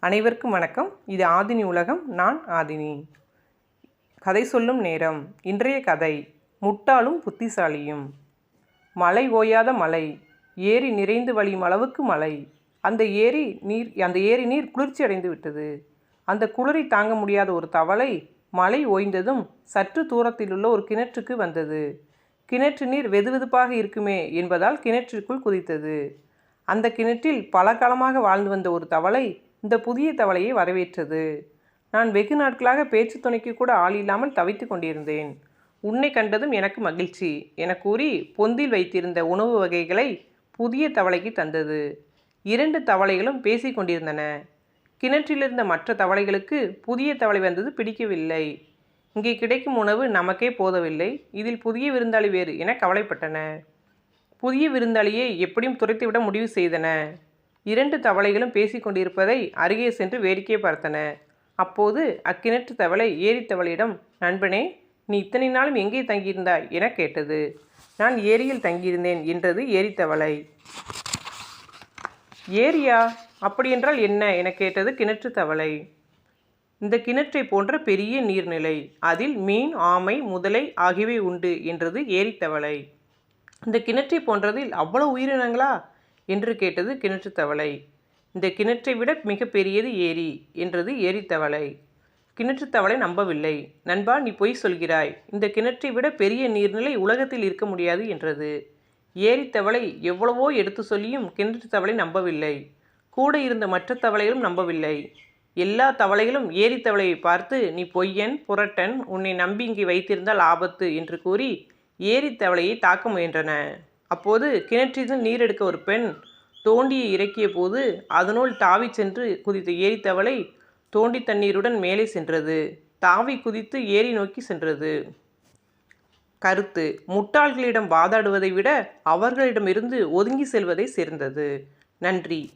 அனைவருக்கும் வணக்கம். இது ஆதினி உலகம் நான் ஆதினி. கதை சொல்லும் நேரம். இன்றைய கதை முட்டாளும் புத்திசாலியும். மழை ஓயாத மலை ஏரி நிறைந்து வழியும் அளவுக்கு மழை அந்த ஏரி நீர் அந்த ஏரி நீர் குளிர்ச்சி அடைந்து விட்டது. அந்த குளிரை தாங்க முடியாத ஒரு தவளை மழை ஓய்ந்ததும் சற்று தூரத்தில் உள்ள ஒரு கிணற்றுக்கு வந்தது. கிணற்று நீர் வெதுவெதுப்பாக இருக்குமே என்பதால் கிணற்றிற்குள் குதித்தது. அந்த கிணற்றில் பல காலமாக வாழ்ந்து வந்த ஒரு தவளை இந்த புதிய தவளையை வரவேற்றது. நான் வெகு நாட்களாக பேச்சு துணைக்கு கூட ஆள் இல்லாமல் தவித்து கொண்டிருந்தேன். உன்னை கண்டதும் எனக்கு மகிழ்ச்சி. என கூறி பொந்தில் வைத்திருந்த உணவு வகைகளை புதிய தவளைக்கு தந்தது. இரண்டு தவளைகளும் பேசிக் கொண்டிருந்தன. கிணற்றிலிருந்த மற்ற தவளைகளுக்கு புதிய தவளை வந்தது பிடிக்கவில்லை. இங்கே கிடைக்கும் உணவு நமக்கே போதவில்லை. இதில் புதிய விருந்தாளி வேறு என கவலைப்பட்டன. புதிய விருந்தாளியை எப்படியும் துரைத்துவிட முடிவு செய்தன. இரண்டு தவளைகளும் பேசிக்கொண்டிருப்பதை அருகே சென்று வேடிக்கை பார்த்தன. அப்போது அக்கிணற்று தவளை ஏரித்தவளையிடம் நண்பனே நீ இத்தனை நாளும் எங்கே தங்கியிருந்தாய்? என கேட்டது. நான் ஏரியில் தங்கியிருந்தேன் என்றது ஏரித்தவளை ஏரியா? அப்படியென்றால் என்ன? என கேட்டது கிணற்று தவளை. இந்த கிணற்றை போன்ற பெரிய நீர்நிலை அதில் மீன் ஆமை முதலை ஆகியவை உண்டு என்றது ஏரித்தவளை இந்த கிணற்றை போன்றதில் அவ்வளவு உயிரினங்களா? என்று கேட்டது கிணற்று தவளை. இந்த கிணற்றை விட மிக பெரியது ஏரி என்றது ஏரித்தவளை கிணற்று தவளை நம்பவில்லை. நண்பா நீ பொய் சொல்கிறாய். இந்த கிணற்றை விட பெரிய நீர்நிலை உலகத்தில் இருக்க முடியாது என்றது. ஏரித்தவளை எவ்வளவோ எடுத்து சொல்லியும் கிணற்று தவளை நம்பவில்லை. கூட இருந்த மற்ற தவளைகளும் நம்பவில்லை. எல்லா தவளைகளும் ஏரித்தவளையை பார்த்து நீ பொய்யன் புரட்டன் உன்னை நம்பி இங்கே வைத்திருந்தால் ஆபத்து என்று கூறி ஏரித்தவளையை தாக்க முயன்றன. அப்போது கிணற்றில் நீர் எடுக்க ஒரு பெண் தோண்டியை இறக்கிய போது அதனுள் தாவி சென்று குதித்த ஏரித்தவளை தோண்டி தண்ணீருடன் மேலே சென்றது. தாவி குதித்து ஏரி நோக்கி சென்றது. கருத்து முட்டாள்களிடம் வாதாடுவதை விட அவர்களிடமிருந்து ஒதுங்கி செல்வதை சேர்ந்தது. நன்றி.